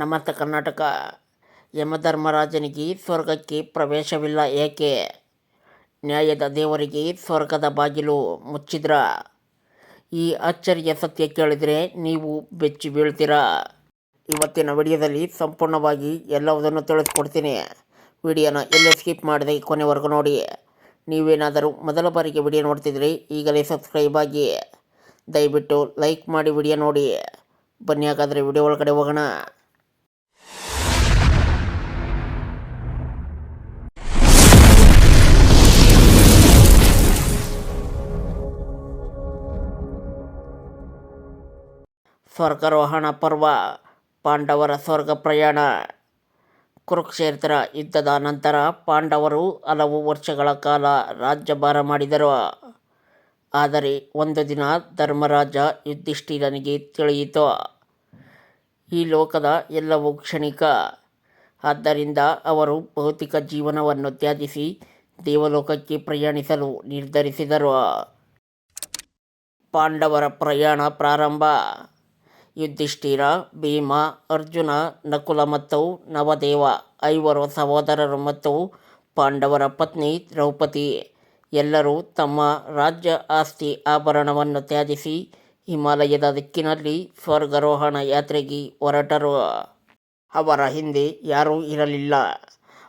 ನಮಸ್ತೆ ಕರ್ನಾಟಕ ಯಮಧರ್ಮರಾಜನಿಗೆ ಸ್ವರ್ಗಕ್ಕೆ ಪ್ರವೇಶವಿಲ್ಲ. ಏಕೆ? ನ್ಯಾಯದ ದೇವರಿಗೆ ಸ್ವರ್ಗದ ಬಾಗಿಲು ಮುಚ್ಚಿದ್ರ? ಈ ಅಚ್ಚರಿಯ ಸತ್ಯ ಕೇಳಿದರೆ ನೀವು ಬೆಚ್ಚಿ ಬೀಳ್ತೀರಾ? ಇವತ್ತಿನ ವಿಡಿಯೋದಲ್ಲಿ ಸಂಪೂರ್ಣವಾಗಿ ಎಲ್ಲವುದನ್ನು ತಿಳಿಸ್ಕೊಡ್ತೀನಿ. ವಿಡಿಯೋನ ಎಲ್ಲೇ ಸ್ಕಿಪ್ ಮಾಡಿದೆ ಕೊನೆವರೆಗೂ ನೋಡಿ. ನೀವೇನಾದರೂ ಮೊದಲ ಬಾರಿಗೆ ವಿಡಿಯೋ ನೋಡ್ತಿದ್ರಿ ಈಗಲೇ ಸಬ್ಸ್ಕ್ರೈಬ್ ಆಗಿ. ದಯವಿಟ್ಟು ಲೈಕ್ ಮಾಡಿ ವಿಡಿಯೋ ನೋಡಿ. ಬನ್ನಿ ಹಾಗಾದರೆ ವಿಡಿಯೋ ಒಳಗಡೆ ಹೋಗೋಣ. ಸ್ವರ್ಗಾರೋಹಣ ಪರ್ವ, ಪಾಂಡವರ ಸ್ವರ್ಗ ಪ್ರಯಾಣ. ಕುರುಕ್ಷೇತ್ರ ಯುದ್ಧದ ನಂತರ ಪಾಂಡವರು ಹಲವು ವರ್ಷಗಳ ಕಾಲ ರಾಜ್ಯಭಾರ ಮಾಡಿದರು. ಆದರೆ ಒಂದು ದಿನ ಧರ್ಮರಾಜ ಯುದ್ಧಿಷ್ಠಿರನಿಗೆ ತಿಳಿಯಿತು. ಈ ಲೋಕದ ಎಲ್ಲವೂ ಕ್ಷಣಿಕ. ಆದ್ದರಿಂದ ಅವರು ಭೌತಿಕ ಜೀವನವನ್ನು ತ್ಯಜಿಸಿ ದೇವಲೋಕಕ್ಕೆ ಪ್ರಯಾಣಿಸಲು ನಿರ್ಧರಿಸಿದರು. ಪಾಂಡವರ ಪ್ರಯಾಣ ಪ್ರಾರಂಭ. ಯುಧಿಷ್ಠಿರ, ಭೀಮ, ಅರ್ಜುನ, ನಕುಲ ಮತ್ತು ನವದೇವ ಐವರು ಸಹೋದರರು ಮತ್ತು ಪಾಂಡವರ ಪತ್ನಿ ದ್ರೌಪದಿ. ಎಲ್ಲರೂ ತಮ್ಮ ರಾಜ್ಯ ಆಸ್ತಿ ಆಭರಣವನ್ನು ತ್ಯಜಿಸಿ ಹಿಮಾಲಯದ ದಿಕ್ಕಿನಲ್ಲಿ ಸ್ವರ್ಗಾರೋಹಣ ಯಾತ್ರೆಗೆ ಹೊರಟರು. ಅವರ ಹಿಂದೆ ಯಾರೂ ಇರಲಿಲ್ಲ.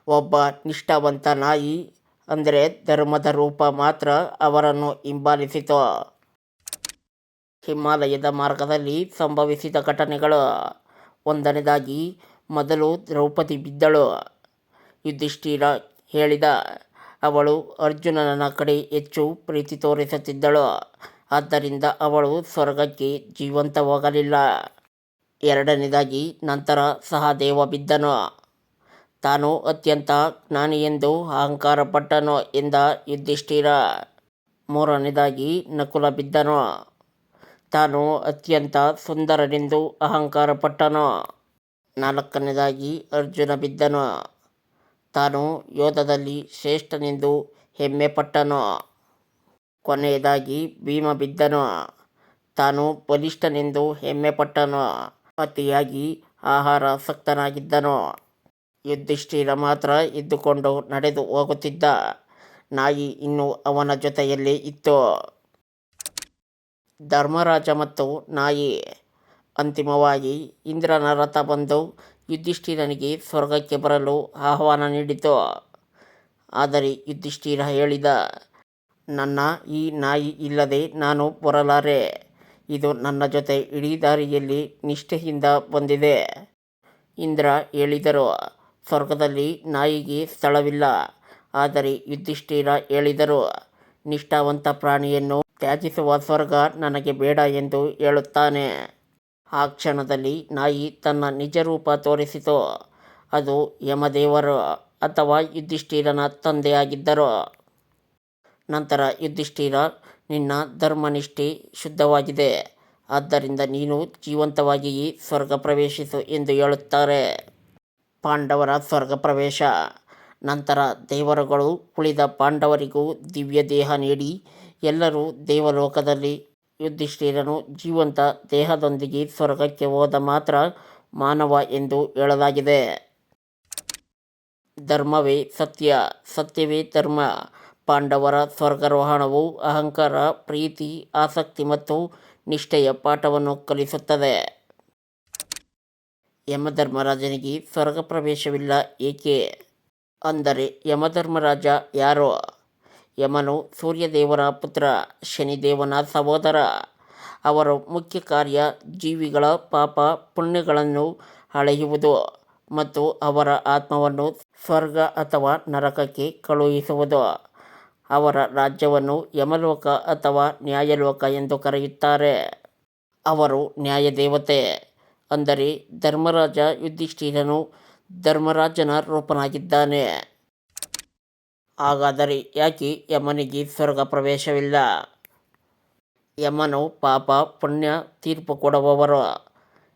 ಒಬ್ಬ ನಿಷ್ಠಾವಂತ ನಾಯಿ, ಅಂದರೆ ಧರ್ಮದ ರೂಪ ಮಾತ್ರ ಅವರನ್ನು ಹಿಂಬಾಲಿಸಿತು. ಹಿಮಾಲಯದ ಮಾರ್ಗದಲ್ಲಿ ಸಂಭವಿಸಿದ ಘಟನೆಗಳು. ಒಂದನೇದಾಗಿ ಮೊದಲು ದ್ರೌಪದಿ ಬಿದ್ದಳು. ಯುಧಿಷ್ಠಿರ ಹೇಳಿದ, ಅವಳು ಅರ್ಜುನನ ಕಡೆ ಹೆಚ್ಚು ಪ್ರೀತಿ ತೋರಿಸುತ್ತಿದ್ದಳು. ಆದ್ದರಿಂದ ಅವಳು ಸ್ವರ್ಗಕ್ಕೆ ಜೀವಂತವಾಗಲಿಲ್ಲ. ಎರಡನೇದಾಗಿ ನಂತರ ಸಹದೇವ ಬಿದ್ದನು. ತಾನು ಅತ್ಯಂತ ಜ್ಞಾನಿಯೆಂದು ಪಟ್ಟನು ಎಂದ ಯುಧಿಷ್ಠಿರ. ಮೂರನೇದಾಗಿ ನಕುಲ ಬಿದ್ದನು. ತಾನು ಅತ್ಯಂತ ಸುಂದರನೆಂದು ಅಹಂಕಾರ ಪಟ್ಟನು. ನಾಲ್ಕನೇದಾಗಿ ಅರ್ಜುನ ಬಿದ್ದನು. ತಾನು ಯೋಧದಲ್ಲಿ ಶ್ರೇಷ್ಠನೆಂದು ಹೆಮ್ಮೆ ಪಟ್ಟನು. ಕೊನೆಯದಾಗಿ ಭೀಮ ಬಿದ್ದನು. ತಾನು ಬಲಿಷ್ಠನೆಂದು ಹೆಮ್ಮೆ ಪಟ್ಟನು. ಅತಿಯಾಗಿ ಆಹಾರಾಸಕ್ತನಾಗಿದ್ದನು ಯುಧಿಷ್ಠಿರ ಮಾತ್ರ ಇದ್ದುಕೊಂಡು ನಡೆದು ಹೋಗುತ್ತಿದ್ದ ನಾಯಿ ಇನ್ನೂ ಅವನ ಜೊತೆಯಲ್ಲೇ ಇತ್ತು. ಧರ್ಮರಾಜ ಮತ್ತು ನಾಯಿ ಅಂತಿಮವಾಗಿ ಇಂದ್ರನ ರಥ ಬಂದು ಯುಧಿಷ್ಠಿರನಿಗೆ ಸ್ವರ್ಗಕ್ಕೆ ಬರಲು ಆಹ್ವಾನ ನೀಡಿತು. ಆದರೆ ಯುಧಿಷ್ಠಿರ ಹೇಳಿದ, ನನ್ನ ಈ ನಾಯಿ ಇಲ್ಲದೆ ನಾನು ಬರಲಾರೆ. ಇದು ನನ್ನ ಜೊತೆ ಇಡೀ ದಾರಿಯಲ್ಲಿ ನಿಷ್ಠೆಯಿಂದ ಬಂದಿದೆ. ಇಂದ್ರ ಹೇಳಿದರು, ಸ್ವರ್ಗದಲ್ಲಿ ನಾಯಿಗೆ ಸ್ಥಳವಿಲ್ಲ. ಆದರೆ ಯುಧಿಷ್ಠಿರ ಹೇಳಿದರು, ನಿಷ್ಠಾವಂತ ಪ್ರಾಣಿಯನ್ನು ತ್ಯಜಿಸುವ ಸ್ವರ್ಗ ನನಗೆ ಬೇಡ ಎಂದು ಹೇಳುತ್ತಾನೆ. ಆ ಕ್ಷಣದಲ್ಲಿ ನಾಯಿ ತನ್ನ ನಿಜರೂಪ ತೋರಿಸಿತು. ಅದು ಯಮದೇವರು ಅಥವಾ ಯುಧಿಷ್ಠಿರನ ತಂದೆಯಾಗಿದ್ದರು. ನಂತರ ಯುಧಿಷ್ಠಿರ, ನಿನ್ನ ಧರ್ಮನಿಷ್ಠೆ ಶುದ್ಧವಾಗಿದೆ. ಆದ್ದರಿಂದ ನೀನು ಜೀವಂತವಾಗಿಯೇ ಸ್ವರ್ಗ ಪ್ರವೇಶಿಸು ಎಂದು ಹೇಳುತ್ತಾರೆ. ಪಾಂಡವರ ಸ್ವರ್ಗ ಪ್ರವೇಶ. ನಂತರ ದೇವರುಗಳು ಉಳಿದ ಪಾಂಡವರಿಗೂ ದಿವ್ಯ ದೇಹ ನೀಡಿ ಎಲ್ಲರೂ ದೇವಲೋಕದಲ್ಲಿ ಯುಧಿಷ್ಠಿರನು ಜೀವಂತ ದೇಹದೊಂದಿಗೆ ಸ್ವರ್ಗಕ್ಕೆ ಹೋದ ಮಾತ್ರ ಮಾನವ ಎಂದು ಹೇಳಲಾಗಿದೆ. ಧರ್ಮವೇ ಸತ್ಯ, ಸತ್ಯವೇ ಧರ್ಮ. ಪಾಂಡವರ ಸ್ವರ್ಗರೋಹಣವು ಅಹಂಕಾರ, ಪ್ರೀತಿ, ಆಸಕ್ತಿ ಮತ್ತು ನಿಷ್ಠೆಯ ಪಾಠವನ್ನು ಕಲಿಸುತ್ತದೆ. ಯಮಧರ್ಮರಾಜನಿಗೆ ಸ್ವರ್ಗ ಪ್ರವೇಶವಿಲ್ಲ ಏಕೆ? ಅಂದರೆ ಯಮಧರ್ಮರಾಜ ಯಾರು? ಯಮನು ಸೂರ್ಯದೇವರ ಪುತ್ರ ಶನಿದೇವನ ಸಹೋದರ. ಅವರ ಮುಖ್ಯ ಕಾರ್ಯ ಜೀವಿಗಳ ಪಾಪ ಪುಣ್ಯಗಳನ್ನು ಅಳೆಯುವುದು ಮತ್ತು ಅವರ ಆತ್ಮವನ್ನು ಸ್ವರ್ಗ ಅಥವಾ ನರಕಕ್ಕೆ ಕಳುಹಿಸುವುದು. ಅವರ ರಾಜ್ಯವನ್ನು ಯಮಲೋಕ ಅಥವಾ ನ್ಯಾಯಲೋಕ ಎಂದು ಕರೆಯುತ್ತಾರೆ. ಅವರು ನ್ಯಾಯದೇವತೆ, ಅಂದರೆ ಧರ್ಮರಾಜ ಯುಧಿಷ್ಠಿರನು ಧರ್ಮರಾಜನ ರೂಪನಾಗಿದ್ದಾನೆ. ಹಾಗಾದರೆ ಯಾಕೆ ಯಮನಿಗೆ ಸ್ವರ್ಗ ಪ್ರವೇಶವಿಲ್ಲ? ಯಮನು ಪಾಪ ಪುಣ್ಯ ತೀರ್ಪು ಕೊಡುವವರು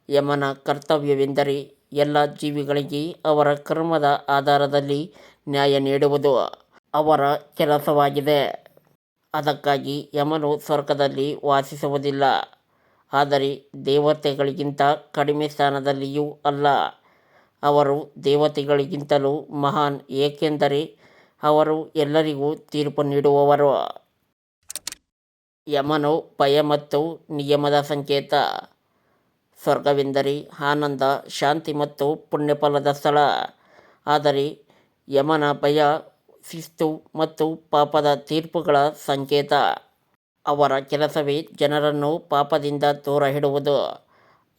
ಯಮನ ಕರ್ತವ್ಯವೆಂದರೆ ಎಲ್ಲ ಜೀವಿಗಳಿಗೆ ಅವರ ಕರ್ಮದ ಆಧಾರದಲ್ಲಿ ನ್ಯಾಯ ನೀಡುವುದು ಅವರ ಕೆಲಸವಾಗಿದೆ. ಅದಕ್ಕಾಗಿ ಯಮನು ಸ್ವರ್ಗದಲ್ಲಿ ವಾಸಿಸುವುದಿಲ್ಲ. ಆದರೆ ದೇವತೆಗಳಿಗಿಂತ ಕಡಿಮೆ ಸ್ಥಾನದಲ್ಲಿಯೂ ಅಲ್ಲ. ಅವರು ದೇವತೆಗಳಿಗಿಂತಲೂ ಮಹಾನ್, ಏಕೆಂದರೆ ಅವರು ಎಲ್ಲರಿಗೂ ತೀರ್ಪು ನೀಡುವವರು. ಯಮನು ಭಯ ಮತ್ತು ನಿಯಮದ ಸಂಕೇತ. ಸ್ವರ್ಗವೆಂದರೆ ಆನಂದ, ಶಾಂತಿ ಮತ್ತು ಪುಣ್ಯಫಲದ ಸ್ಥಳ. ಆದರೆ ಯಮನ ಭಯ, ಶಿಸ್ತು ಮತ್ತು ಪಾಪದ ತೀರ್ಪುಗಳ ಸಂಕೇತ. ಅವರ ಕೆಲಸವೇ ಜನರನ್ನು ಪಾಪದಿಂದ ದೂರ ಹಿಡುವುದು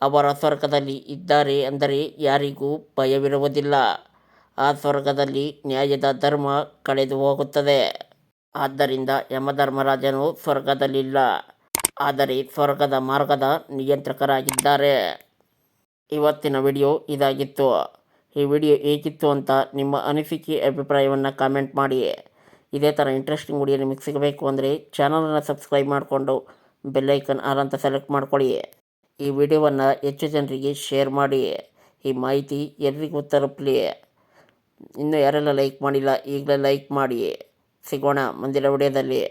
ಅವರ ಸ್ವರ್ಗದಲ್ಲಿ ಇದ್ದಾರೆ ಅಂದರೆ ಯಾರಿಗೂ ಭಯವಿರುವುದಿಲ್ಲ. ಆ ಸ್ವರ್ಗದಲ್ಲಿ ನ್ಯಾಯದ ಧರ್ಮ ಕಳೆದು ಹೋಗುತ್ತದೆ. ಆದ್ದರಿಂದ ಯಮಧರ್ಮರಾಜನು ಸ್ವರ್ಗದಲ್ಲಿಲ್ಲ. ಆದರೆ ಸ್ವರ್ಗದ ಮಾರ್ಗದ ನಿಯಂತ್ರಕರಾಗಿದ್ದಾರೆ. ಇವತ್ತಿನ ವಿಡಿಯೋ ಇದಾಗಿತ್ತು. ಈ ವಿಡಿಯೋ ಹೇಗಿತ್ತು ಅಂತ ನಿಮ್ಮ ಅನಿಸಿಕೆ, ಅಭಿಪ್ರಾಯವನ್ನು ಕಾಮೆಂಟ್ ಮಾಡಿ. ಇದೇ ಥರ ಇಂಟ್ರೆಸ್ಟಿಂಗ್ ವಿಡಿಯೋ ನಿಮಗೆ ಸಿಗಬೇಕು ಅಂದರೆ ಚಾನಲನ್ನು ಸಬ್ಸ್ಕ್ರೈಬ್ ಮಾಡಿಕೊಂಡು ಬೆಲ್ಲೈಕನ್ ಆಲ್ ಅಂತ ಸೆಲೆಕ್ಟ್ ಮಾಡ್ಕೊಳ್ಳಿ. ಈ ವಿಡಿಯೋವನ್ನು ಹೆಚ್ಚು ಜನರಿಗೆ ಶೇರ್ ಮಾಡಿ. ಈ ಮಾಹಿತಿ ಎಲ್ರಿಗೂ ತಲುಪಲಿ. ಇನ್ನೂ ಯಾರೆಲ್ಲ ಲೈಕ್ ಮಾಡಿಲ್ಲ ಈಗಲೇ ಲೈಕ್ ಮಾಡಿ ಸಿಗೋಣ ಮುಂದಿನ ವಿಡಿಯೋದಲ್ಲಿ.